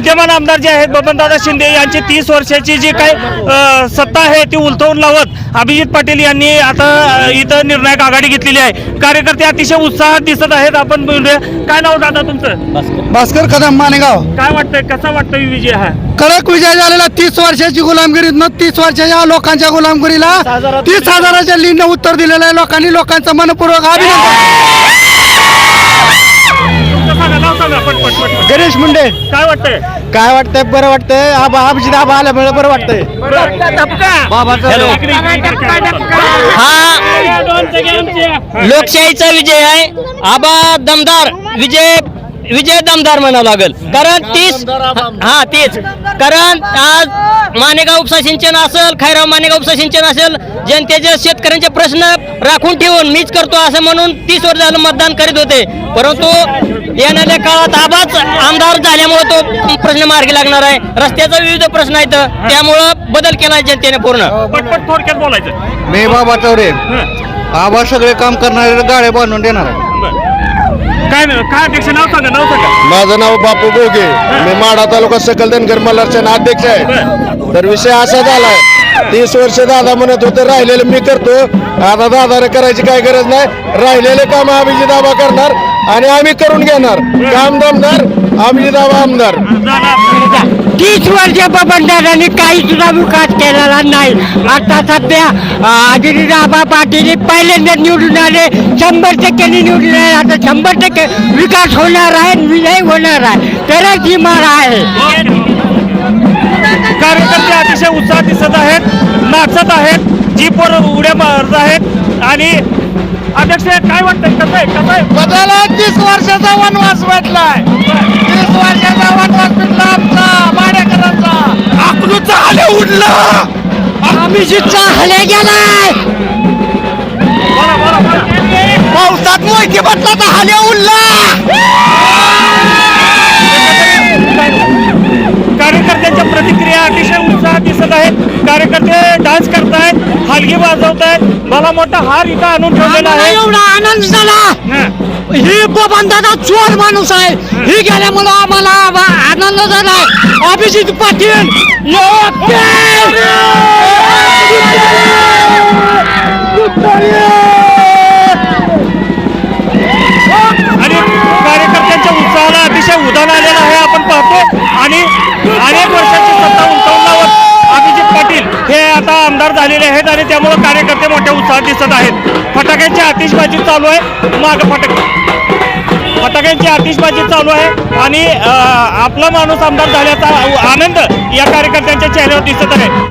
विद्यमान आमदार जे आहेत बबनदादा शिंदे यांची तीस वर्षाची जी काय अ, सत्ता आहे ती उलथवून लावत अभिजित पाटील यांनी आता इथं निर्णायक आघाडी घेतलेली आहे. कार्यकर्ते अतिशय उत्साहात दिसत आहेत. आपण बोलूया. काय नाव दादा तुमचं? भास्कर. कदम मानेगाव. काय वाटतंय? कसा वाटतोय विजय हा? कडक विजय झालेला तीस वर्षाची गुलामगिरीतनं तीस वर्षाच्या लोकांच्या गुलामगिरीला तीस हजाराच्या लीन उत्तर दिलेलं आहे. लोकांनी लोकांचं मनपूर्वक अभिनंदन. गणेश मुंडे. काय वाटतंय? काय वाटतंय? बरं वाटतंय. आबा अभिजित आबा आल्यामुळे बरं वाटतंय. हा. लोकशाहीचा विजय आहे. आबा दमदार. विजय विजय दमदार म्हणावं लागेल. कारण तीस हा तेच. कारण आज मानेगाव उपसा सिंचन असेल खैराव मानेगाव उपसा सिंचन असेल जनतेचे शेतकऱ्यांचे प्रश्न राखून ठेवून मीच करतो असं म्हणून तीस वर्ष झालं मतदान करीत होते. परंतु येणाऱ्या काळात आबाच आमदार झाल्यामुळे तो प्रश्न मार्गी लागणार आहे. रस्त्याचा विविध प्रश्न आहेत. त्यामुळं बदल केला जनतेने पूर्ण. पटपट थोडक्यात बोलायचं. मी बाबा चौरे. हं. आबा सगळे काम करणारे गाड्या बांधून देणार आहे. काय काय अध्यक्ष नाव सांगा नाव सांगा. माझं नाव बापू गोगे मी माढा तालुका सकल धनगर मल्हारचा अध्यक्ष आहे. तर विषय असा झालाय तीस वर्ष दादा म्हणत होते राहिलेलं मी करतो. आता दादाने करायची काय गरज नाही. राहिलेले काम अभिजित आबा करणार आणि आम्ही करून घेणार. काम दमदार अभिजित आबा आमदार. तीस वर्ष बबनदादांनी काही सुद्धा विकास केलेला नाही. आता सध्या आदिराबा पाटील पहिल्यांदा निवडून आले. शंभर टक्क्यांनी निवडून आले. आता शंभर टक्के विकास होणार आहे विजय होणार आहे. तरच ही मारा आहे. कार्यकर्ते अतिशय उत्साहात दिसत आहेत नाचत आहेत जीपवर उड्या मारत आहेत आणि अध्यक्ष काय वाटतंय? कसं आहे? कसं आहे? बदला तीस वर्षाचा वनवास भेटलाय. तीस वर्षाचा वनवास भेटला आमचा माडेकरांचा अकलूचा आले उडला. आम्ही जिथचा हले गेलाय. पावसात मोहिती बसला तर हाल्या उडला. दिसत आहेत. कार्यकर्ते डान्स करतायत हलगी वाजवत आहेत. मला मोठा हार इथं आणून ठेवलेला आहे. एवढा आनंद झाला. हं. बबनदादा चोर माणूस आहे. ही गेल्यामुळं आम्हाला आनंद झाला. अभिजित पाटील योग्य! आणि त्यामुळे कार्यकर्ते मोठ्या उत्साहात दिसत आहेत. फटाक्यांची आतिषबाजी चालू आहे. माग फटाक फटाक्यांची आतिषबाजी चालू आहे. आणि आपला माणूस आमदार झाल्याचा आनंद या कार्यकर्त्यांच्या चेहऱ्यावर दिसत आहे.